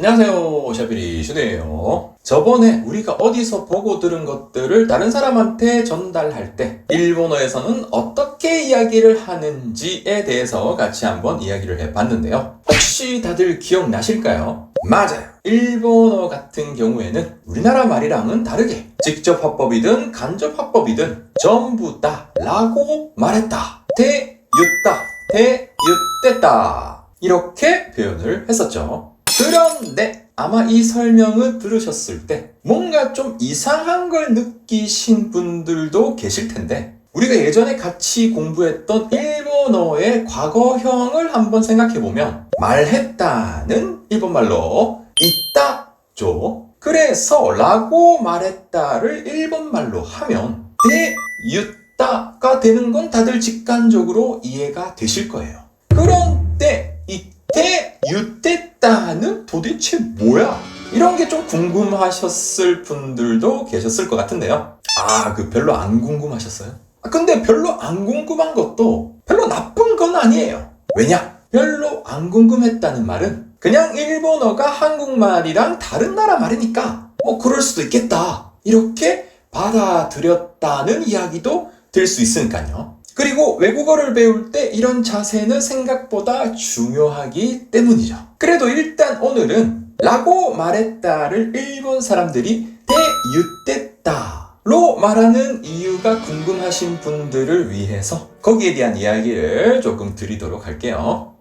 안녕하세요. 샤비리 슈네예요. 저번에 우리가 어디서 보고 들은 것들을 다른 사람한테 전달할 때 일본어에서는 어떻게 이야기를 하는지에 대해서 같이 한번 이야기를 해봤는데요. 혹시 다들 기억나실까요? 맞아요. 일본어 같은 경우에는 우리나라 말이랑은 다르게 직접 화법이든 간접 화법이든 전부 다 라고 말했다. 대 윳다. 대 윳댔다. 이렇게 표현을 했었죠. 그런데 아마 이 설명을 들으셨을 때 뭔가 좀 이상한 걸 느끼신 분들도 계실 텐데 우리가 예전에 같이 공부했던 일본어의 과거형을 한번 생각해 보면 말했다는 일본말로 있다죠. 그래서 라고 말했다를 일본말로 하면 대윳다가 되는 건 다들 직관적으로 이해가 되실 거예요. 그런데 이 대윳됐다는 도대체 뭐야? 이런 게 좀 궁금하셨을 분들도 계셨을 것 같은데요. 아, 그 별로 안 궁금하셨어요? 아, 근데 별로 안 궁금한 것도 별로 나쁜 건 아니에요. 왜냐? 별로 안 궁금했다는 말은 그냥 일본어가 한국말이랑 다른 나라 말이니까 뭐 그럴 수도 있겠다. 이렇게 받아들였다는 이야기도 될수 있으니까요. 그리고 외국어를 배울 때 이런 자세는 생각보다 중요하기 때문이죠. 그래도 일단 오늘은 라고 말했다를 일본 사람들이 대윳됐다로 말하는 이유가 궁금하신 분들을 위해서 거기에 대한 이야기를 조금 드리도록 할게요.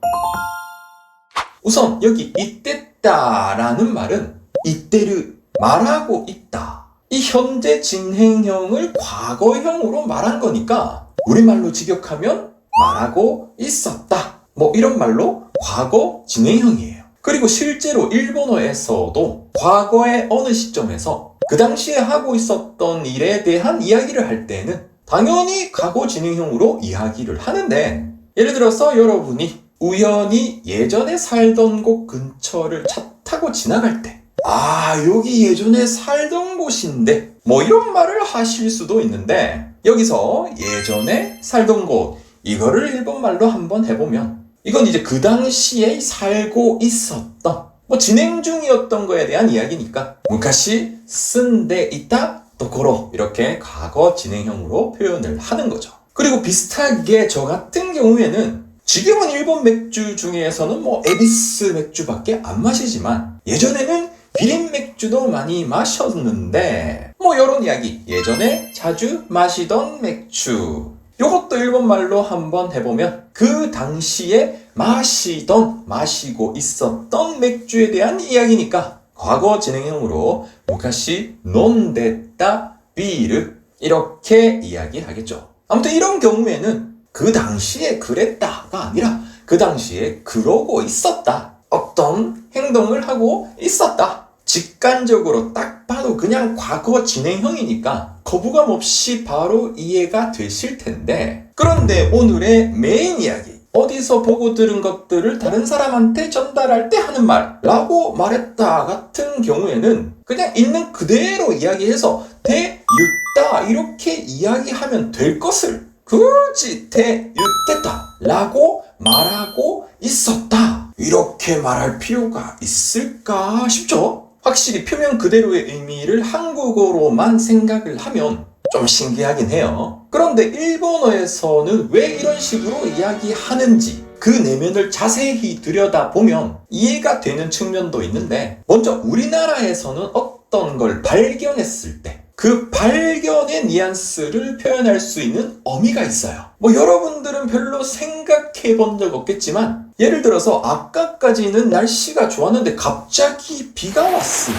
우선 여기 이때다라는 말은 이때를 말하고 있다. 이 현재 진행형을 과거형으로 말한 거니까 우리말로 직역하면 말하고 있었다. 뭐 이런 말로 과거 진행형이에요. 그리고 실제로 일본어에서도 과거의 어느 시점에서 그 당시에 하고 있었던 일에 대한 이야기를 할 때는 당연히 과거 진행형으로 이야기를 하는데 예를 들어서 여러분이 우연히 예전에 살던 곳 근처를 차 타고 지나갈 때 아, 여기 예전에 살던 곳인데, 뭐 이런 말을 하실 수도 있는데, 여기서 예전에 살던 곳, 이거를 일본말로 한번 해보면, 이건 이제 그 당시에 살고 있었던, 뭐 진행 중이었던 거에 대한 이야기니까, 무카시 쓴데 있다, 도코로, 이렇게 과거 진행형으로 표현을 하는 거죠. 그리고 비슷하게 저 같은 경우에는 지금은 일본 맥주 중에서는 뭐 에비스 맥주밖에 안 마시지만 예전에는 비린 맥주도 많이 마셨는데 뭐 이런 이야기. 예전에 자주 마시던 맥주. 요것도 일본말로 한번 해보면 그 당시에 마시던 마시고 있었던 맥주에 대한 이야기니까. 과거 진행형으로 무카시 논데다 비르 이렇게 이야기하겠죠. 아무튼 이런 경우에는 그 당시에 그랬다가 아니라 그 당시에 그러고 있었다. 어떤 행동을 하고 있었다 직관적으로 딱 봐도 그냥 과거 진행형이니까 거부감 없이 바로 이해가 되실 텐데. 그런데 오늘의 메인 이야기. 어디서 보고 들은 것들을 다른 사람한테 전달할 때 하는 말 라고 말했다 같은 경우에는 그냥 있는 그대로 이야기해서 대윳다 이렇게 이야기하면 될 것을 굳이 대윳됐다 라고 말하고 있었다. 이렇게 말할 필요가 있을까 싶죠? 확실히 표면 그대로의 의미를 한국어로만 생각을 하면 좀 신기하긴 해요. 그런데 일본어에서는 왜 이런 식으로 이야기하는지 그 내면을 자세히 들여다보면 이해가 되는 측면도 있는데 먼저 우리나라에서는 어떤 걸 발견했을 때 그 발견의 뉘앙스를 표현할 수 있는 어미가 있어요. 뭐 여러분들은 별로 생각해 본 적 없겠지만 예를 들어서 아까까지는 날씨가 좋았는데 갑자기 비가 때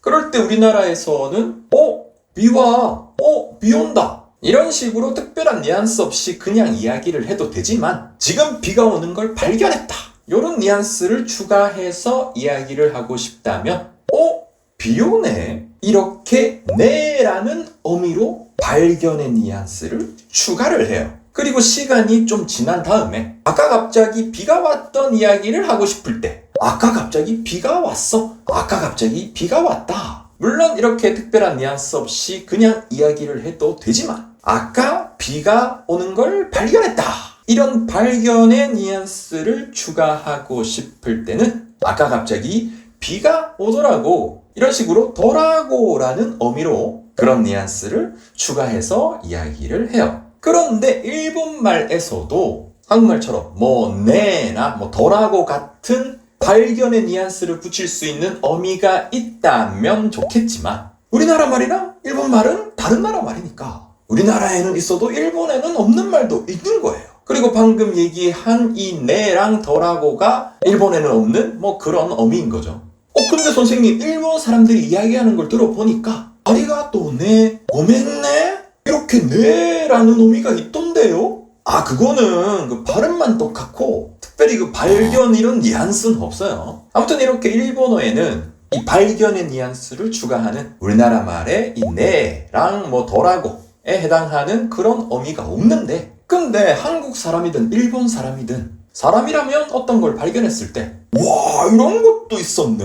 그럴 때 우리나라에서는 어? 비 와 어? 비 온다 이런 식으로 특별한 뉘앙스 없이 그냥 이야기를 해도 되지만 지금 비가 오는 걸 발견했다 이런 뉘앙스를 추가해서 이야기를 하고 싶다면 어? 비 오네 이렇게 네라는 어미로 발견의 뉘앙스를 추가를 해요. 그리고 시간이 좀 지난 다음에 아까 갑자기 비가 왔던 이야기를 하고 싶을 때 아까 갑자기 비가 왔어. 아까 갑자기 비가 왔다. 물론 이렇게 특별한 뉘앙스 없이 그냥 이야기를 해도 되지만 아까 비가 오는 걸 발견했다. 이런 발견의 뉘앙스를 추가하고 싶을 때는 아까 갑자기 비가 오더라고. 이런 식으로 더라고라는 어미로 그런 뉘앙스를 추가해서 이야기를 해요. 그런데 일본말에서도 한국말처럼 뭐 네나 뭐 더라고 같은 발견의 뉘앙스를 붙일 수 있는 어미가 있다면 좋겠지만 우리나라 말이랑 일본 말은 다른 나라 말이니까 우리나라에는 있어도 일본에는 없는 말도 있는 거예요. 그리고 방금 얘기한 이 네랑 더라고가 일본에는 없는 뭐 그런 어미인 거죠. 어 근데 선생님 일본 사람들이 이야기하는 걸 들어보니까 아리가 또 네 고멘네 이렇게 네라는 의미가 있던데요? 아 그거는 그 발음만 똑같고 특별히 그 발견 이런 뉘앙스는 없어요. 아무튼 이렇게 일본어에는 이 발견의 뉘앙스를 추가하는 우리나라 말의 이 네랑 뭐 더라고에 해당하는 그런 어미가 없는데 근데 한국 사람이든 일본 사람이든 사람이라면 어떤 걸 발견했을 때 와 이런 것도 있었네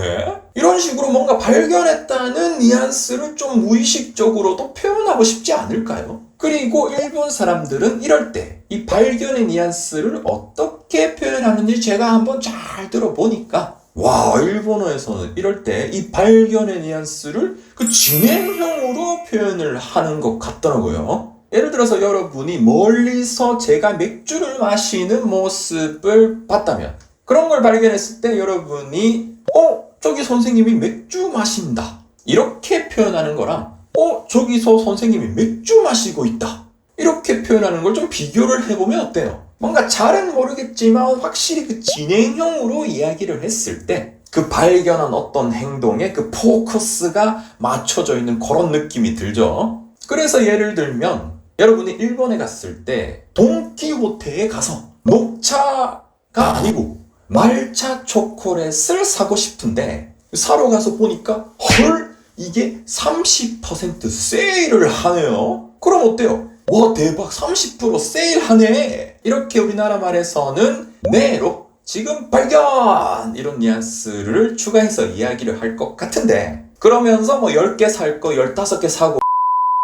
이런 식으로 뭔가 발견했다는 뉘앙스를 좀 무의식적으로도 표현하고 싶지 않을까요? 그리고 일본 사람들은 이럴 때 이 발견의 뉘앙스를 어떻게 표현하는지 제가 한번 잘 들어보니까 와 일본어에서는 이럴 때 이 발견의 뉘앙스를 그 진행형으로 표현을 하는 것 같더라고요. 예를 들어서 여러분이 멀리서 제가 맥주를 마시는 모습을 봤다면 그런 걸 발견했을 때 여러분이 어 저기 선생님이 맥주 마신다 이렇게 표현하는 거랑 어 저기서 선생님이 맥주 마시고 있다 이렇게 표현하는 걸 좀 비교를 해보면 어때요? 뭔가 잘은 모르겠지만 확실히 그 진행형으로 이야기를 했을 때 그 발견한 어떤 행동에 그 포커스가 맞춰져 있는 그런 느낌이 들죠. 그래서 예를 들면 여러분이 일본에 갔을 때 동키호테에 가서 녹차가 아니고 말차 초콜릿을 사고 싶은데 사러 가서 보니까 헐 이게 30% 세일을 하네요. 그럼 어때요? 와 대박 30% 세일하네. 이렇게 우리나라 말에서는 네로 지금 발견 이런 뉘앙스를 추가해서 이야기를 할 것 같은데 그러면서 뭐 10개 살 거 15개 사고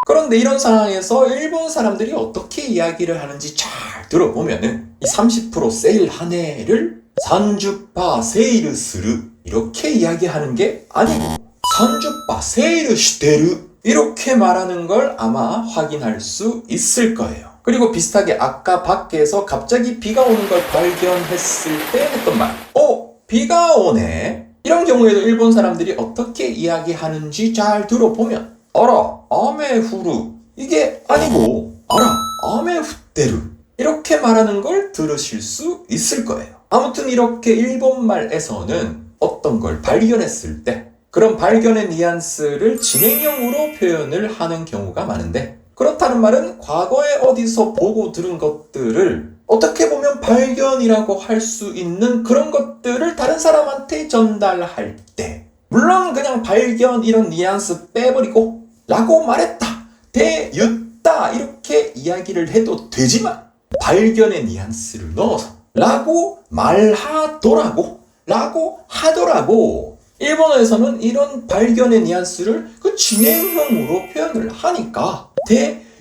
그런데 이런 상황에서 일본 사람들이 어떻게 이야기를 하는지 잘 들어보면은 이 30% 세일 한 해를 산주파 세일을 스루 이렇게 이야기하는 게 아니고 산주파 세일을 시테르 이렇게 말하는 걸 아마 확인할 수 있을 거예요. 그리고 비슷하게 아까 밖에서 갑자기 비가 오는 걸 발견했을 때 했던 말. 어, 비가 오네. 이런 경우에도 일본 사람들이 어떻게 이야기하는지 잘 들어보면 알아, 아메 후루. 이게 아니고 알아, 아메 후테르. 이렇게 말하는 걸 들으실 수 있을 거예요. 아무튼 이렇게 일본말에서는 어떤 걸 발견했을 때 그런 발견의 뉘앙스를 진행형으로 표현을 하는 경우가 많은데 그렇다는 말은 과거에 어디서 보고 들은 것들을 어떻게 보면 발견이라고 할 수 있는 그런 것들을 다른 사람한테 전달할 때 물론 그냥 발견 이런 뉘앙스 빼버리고 라고 말했다. 대유다. 이렇게 이야기를 해도 되지만 발견의 뉘앙스를 넣어서 라고 말하더라고. 라고 하더라고. 일본어에서는 이런 발견의 뉘앙스를 그 진행형으로 표현을 하니까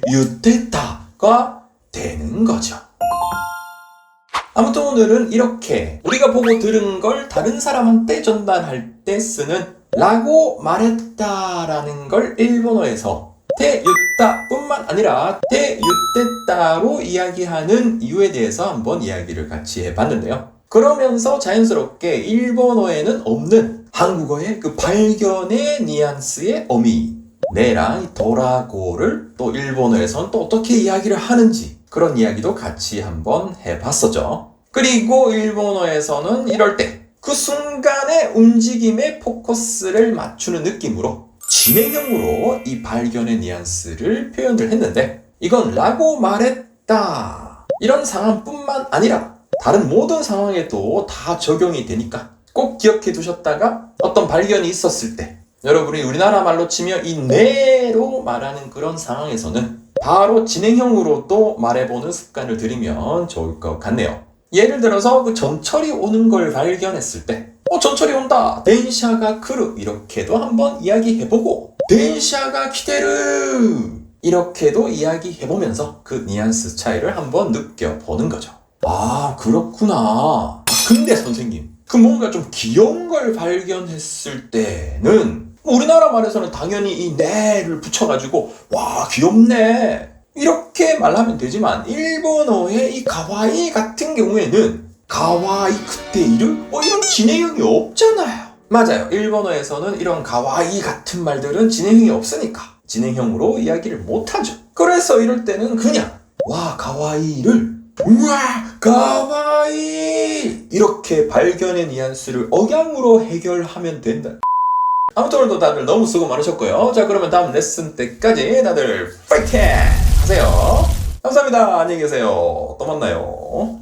대유테타가 되는 거죠. 아무튼 오늘은 이렇게 우리가 보고 들은 걸 다른 사람한테 전달할 때 쓰는 라고 말했다라는 걸 일본어에서 대유따 뿐만 아니라 대유테따로 이야기하는 이유에 대해서 한번 이야기를 같이 해봤는데요. 그러면서 자연스럽게 일본어에는 없는 한국어의 그 발견의 뉘앙스의 어미 네랑 도라고를 또 일본어에선 또 어떻게 이야기를 하는지 그런 이야기도 같이 한번 해봤었죠. 그리고 일본어에서는 이럴 때 그 순간의 움직임에 포커스를 맞추는 느낌으로 진행형으로 이 발견의 뉘앙스를 표현을 했는데 이건 라고 말했다 이런 상황뿐만 아니라 다른 모든 상황에도 다 적용이 되니까 꼭 기억해 두셨다가 어떤 발견이 있었을 때 여러분이 우리나라 말로 치면 이 네로 말하는 그런 상황에서는 바로 진행형으로도 말해보는 습관을 들이면 좋을 것 같네요. 예를 들어서 그 전철이 오는 걸 발견했을 때, 어, 전철이 온다! 덴샤가 크루! 이렇게도 한번 이야기해보고, 덴샤가 키데르! 이렇게도 이야기해보면서 그 뉘앙스 차이를 한번 느껴보는 거죠. 아, 그렇구나. 근데 선생님, 그 뭔가 좀 귀여운 걸 발견했을 때는 우리나라 말에서는 당연히 이 네를 붙여가지고 와 귀엽네 이렇게 말하면 되지만 일본어의 이 가와이 같은 경우에는 가와이 그때이르 어 이런 진행형이 없잖아요. 맞아요. 일본어에서는 이런 가와이 같은 말들은 진행형이 없으니까 진행형으로 이야기를 못하죠. 그래서 이럴 때는 그냥 와 가와이를 우와 가와이 이렇게 발견의 뉘앙스를 억양으로 해결하면 된다. 아무튼 오늘도 다들 너무 수고 많으셨고요. 자 그러면 다음 레슨 때까지 다들 파이팅 하세요. 감사합니다. 안녕히 계세요. 또 만나요.